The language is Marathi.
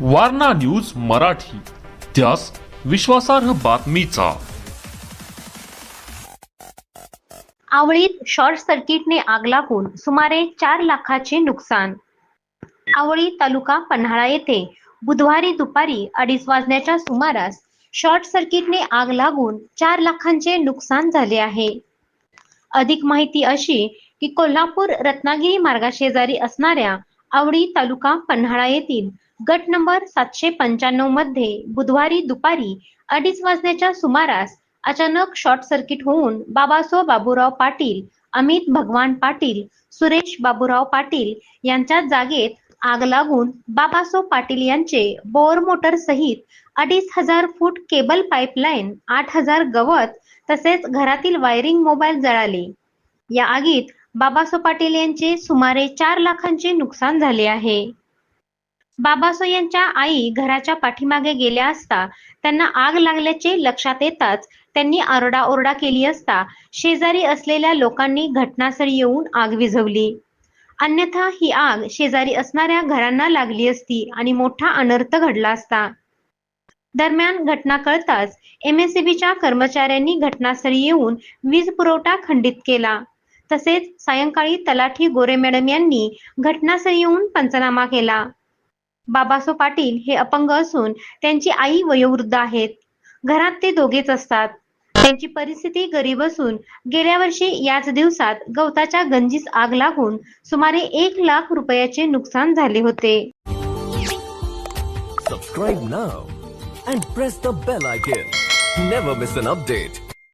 वारणा न्यूज मराठी. त्यास विश्वासार्ह बातमीचा. आवळीत शॉर्ट सर्किटने आग लागून सुमारे चार लाखाचे नुकसान. आवळी तालुका पन्हाळा येथे बुधवारी दुपारी अडीच वाजण्याच्या सुमारास शॉर्ट सर्किटने आग लागून चार लाखांचे नुकसान झाले आहे. अधिक माहिती अशी की कोल्हापूर रत्नागिरी मार्गाशेजारी असणाऱ्या आवडी तालुका पन्हाळा येथील गट नंबर सातशे पंच्याण्णवमध्ये बुधवारी दुपारी अडीच वाजण्याच्या सुमारास अचानक शॉर्ट सर्किट होऊन बाबासो बाबूराव पाटील अमित भगवान पाटील सुरेश बाबूराव पाटील यांच्या जागेत आग लागून बाबासो पाटील यांचे बोअर मोटर सहित अडीच हजार फूट केबल पाईपलाईन आठ हजार गवत तसेच घरातील वायरिंग मोबाईल जळाले. या आगीत बाबासो पाटील यांचे सुमारे चार लाखांचे नुकसान झाले आहे. बाबासो यांच्या आई घराच्या पाठीमागे गेल्या असता त्यांना आग लागल्याचे लक्षात येताच त्यांनी आरडाओरडा केली असता शेजारी असलेल्या लोकांनी घटनास्थळी येऊन आग विझवली. अन्यथा ही आग शेजारी असणाऱ्या घरांना लागली असती आणि मोठा अनर्थ घडला असता. दरम्यान घटना कळताच एमएससीबीच्या कर्मचाऱ्यांनी घटनास्थळी येऊन वीज पुरवठा खंडित केला. तसेच सायंकाळी तलाठी गोरे मॅडम यांनी घटनास्थळी येऊन पंचनामा केला बाबासो पाटील हे अपंग असून त्यांची आई वयोवृद्ध आहेत घरात ते दोघेच असतात त्यांची परिस्थिती गरीब असून गेल्या वर्षी याच दिवसात गवताच्या गंजीस आग लागून सुमारे एक लाख रुपयाचे नुकसान झाले होते Subscribe now and press the bell icon. Never miss an update.